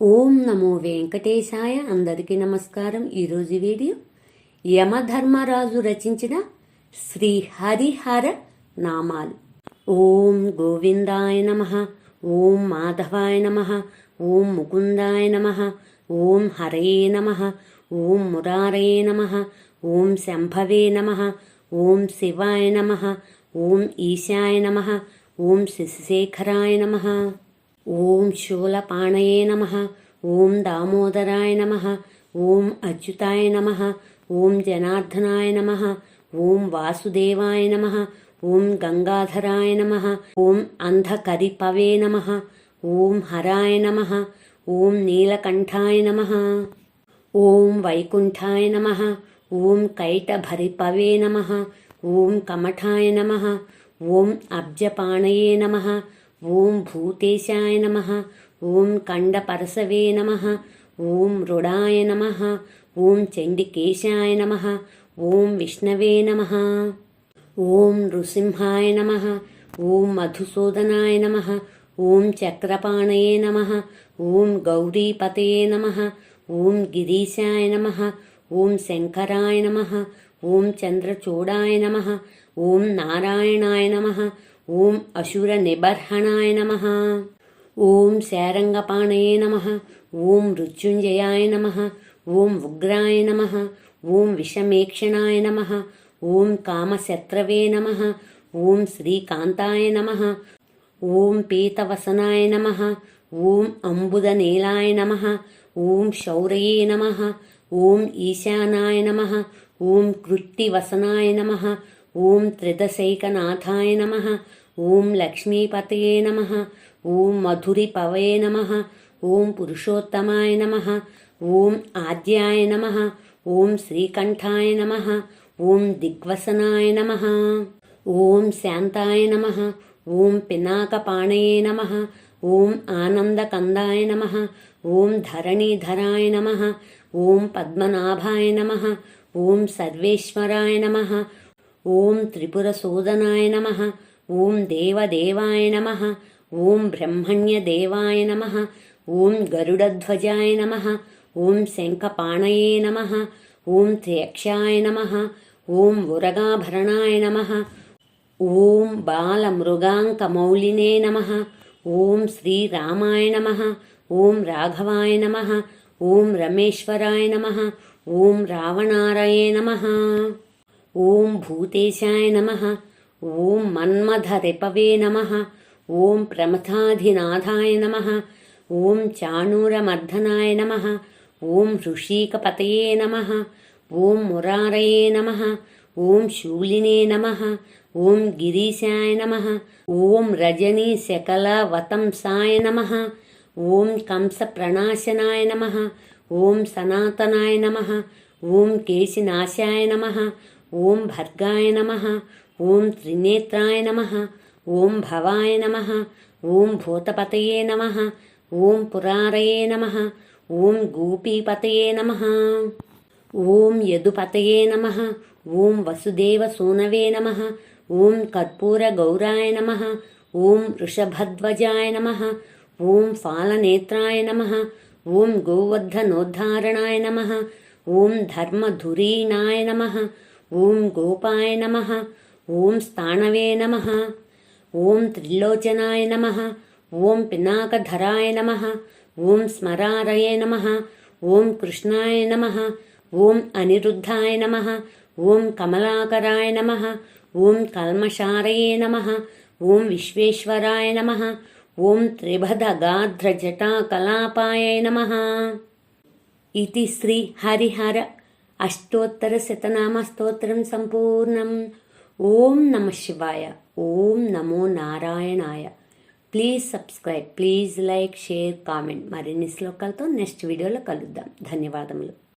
ఓం నమో వెంకటేశాయ అందరికీ నమస్కారం. ఈరోజు వీడియో యమధర్మరాజు రచించిన శ్రీ హరిహర నామాలు. ఓం గోవిందాయ నమ ఓం మాధవాయ నమ ఓం ముకుందాయ నమ ఓం హరయే నమ ఓం మురారయే నమ ఓం శంభవే నమ ఓం శివాయ నమ ఓం ఈశాయ నమ ఓం శశిశేఖరాయ నమ. ॐ शूलपाणये नमः ॐ दामोदराय नमः ॐ अच्युताय नमः ॐ जनार्दनाय नमः ॐ वासुदेवाय नमः ॐ गङ्गाधराय नमः ॐ अन्धकरिपवे नमः ॐ हराय नमः ॐ नीलकण्ठाय नमः ॐ वैकुण्ठाय नमः ॐ कैटभरिपवे नमः ॐ कमठाय नमः ॐ अब्जपाणये नमः ఓం భూతేశాయ నమ ఓం కండపరసవే నమ ఓం రుడాయ నమ ఓం చండికేశాయ నమ ఓం విష్ణవే నమ ఓం నృసింహాయ నమ ఓం మధుసూదనాయ నమ ఓం చక్రపాణయే నమ ఓం గౌరీపతయే నమ ఓం గిరీశాయ నమ ఓం శంకరాయ నమ ఓం చంద్రచూడాయ నమ ఓం నారాయణాయ నమ ఓం అశుర నిబర్హణాయ నమ ఓం శారంగపాణయే నమ ఓం మృత్యుంజయాయ నమ ఓం ఉగ్రాయ నమ ఓం విషమేక్షణాయ నమ ఓం కామశత్రవే నమ ఓం శ్రీకాంతాయ నమ ఓం పీతవసనాయ నమ ఓం అంబుదనీలాయ నమ ఓం శౌరయే నమ ఓం ఈశానాయ నమ ఓం కృత్తివసనాయ నమ ఓం త్రిదశైకనాథాయ నమ ఓం లక్ష్మీపతయే నమ ఓం మధురిపవే నమ ఓం పురుషోత్తమాయ నమ ఓం ఆద్యాయ నమ ఓం శ్రీకంఠాయ నమ ఓం దిగ్వసనాయ నమ ఓం శాంతాయ నమ ఓం పినాకపాణయే నమ ఓం ఆనందకందాయ నమ ఓం ధరణీధరాయ నమ ఓం పద్మనాభాయ నమ ఓం సర్వేశ్వరాయ నమ ఓం త్రిపుర సూదనాయ నమ ఓం దేవదేవాయ నమ ఓం బ్రహ్మణ్యదేవాయ నమ ఓం గరుడధ్వజాయ నమ ఓం శంఖపాణయే నమ ఓం త్యక్షాయ నమ ఓం ఉరగాభరణాయ నమ ఓం బాలమృగాంకమౌలినే నమ ఓం శ్రీరామాయ నమ ఓం రాఘవాయ నమ ఓం రమేశ్వరాయ నమ ఓం రావణారయే నమ ఓం భూతేశాయ నమ ఓం మన్మథరిపవే నమ ఓం ప్రమథాధినాథాయ నమ ఓం చాణూరమర్ధనాయ నమ ఓం హృషీకపతయే నమ ఓం మురారయే నమ ఓం శూలినే నమ ఓం గిరీశాయ నమ ఓం రజనీశకలవతంసాయ నమ ఓం కంసప్రణాశనాయ నమ ఓం సనాతనాయ నమ ఓం కేశినాశాయ నమ ఓం భర్గాయ నమ ఓం త్రినేత్రాయ నమ ఓం భవాయ నమ ఓం భూతపతయే నమ ఓం పురారయే నమ ఓం గోపీపతయే నమ ఓం యదుపతయే నమ ఓం వసుదేవసూనవే నమ ఓం కర్పూరగౌరాయ నమ ఓం వృషభధ్వజాయ నమ ఓం ఫాలనేత్రాయ నమ ఓం గోవర్ధనోద్ధారణాయ నమ ఓం ధర్మధురీణాయ నమ ఓం గోపాయ నమ ఓం స్థాణవే నమ ఓం త్రిలోచనాయ నమ ఓం పినాకధరాయ నమ ఓం స్మరారయే నమ ఓం కృష్ణాయ నమ ఓం అనిరుద్ధాయ నమ ఓం కమలాకరాయ నమ ఓం కల్మషారయే నమ ఓం విశ్వేశ్వరాయ నమ ఓం త్రిభదగాధ్రజటాకలాపాయ నమ ఇది శ్రీ హరిహర అష్టోత్తర శతనామ స్తోత్రం సంపూర్ణం. ఓం నమ శివాయ. ఓం నమో నారాయణాయ. Please subscribe please like share comment. మరిన్ని శ్లోకాలతో నెక్స్ట్ వీడియోలో కలుద్దాం. ధన్యవాదములు.